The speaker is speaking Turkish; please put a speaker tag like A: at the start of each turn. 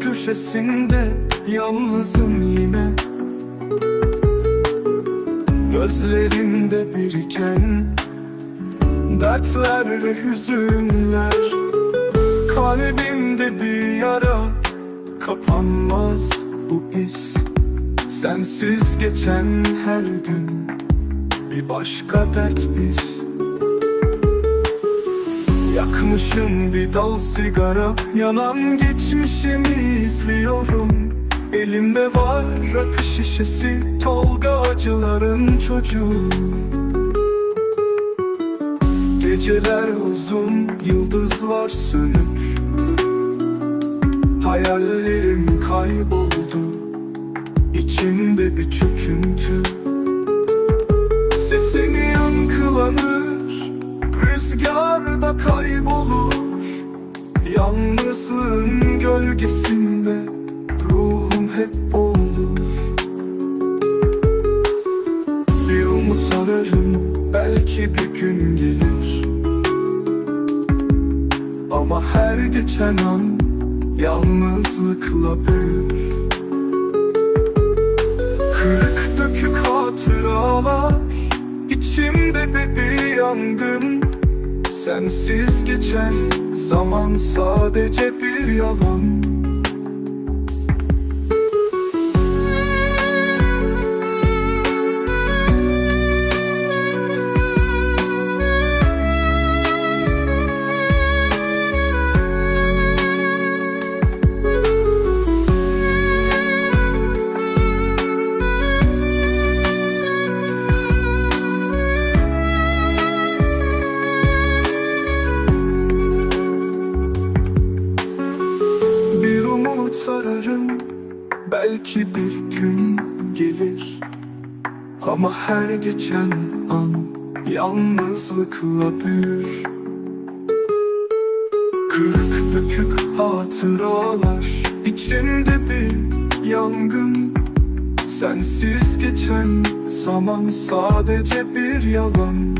A: köşesinde Yalnızım yine. Gözlerimde biriken Dertler ve hüzünler. Kalbimde bir yara Kapanmaz bu his. Sensiz geçen her gün Bir başka dert biz Yakmışım bir dal sigara. Yanan geçmişimi izliyorum. Elimde var rakı şişesi Tolga acıların çocuğu. Geceler uzun, yıldızlar sönük. Hayallerim kayboldu. İçimde bir çöküntü Yalnızlığın gölgesinde Ruhum hep olur Bir umut ararım Belki bir gün gelir. Ama her geçen an Yalnızlıkla büyür. Kırık dökük hatıralar İçimde bir yangın Sensiz geçen zaman sadece bir yalan umut ararım Belki bir gün gelir. Ama her geçen an Yalnızlıkla büyür. Kırık dökük hatıralar içimde bir yangın. Sensiz geçen zaman sadece bir yalan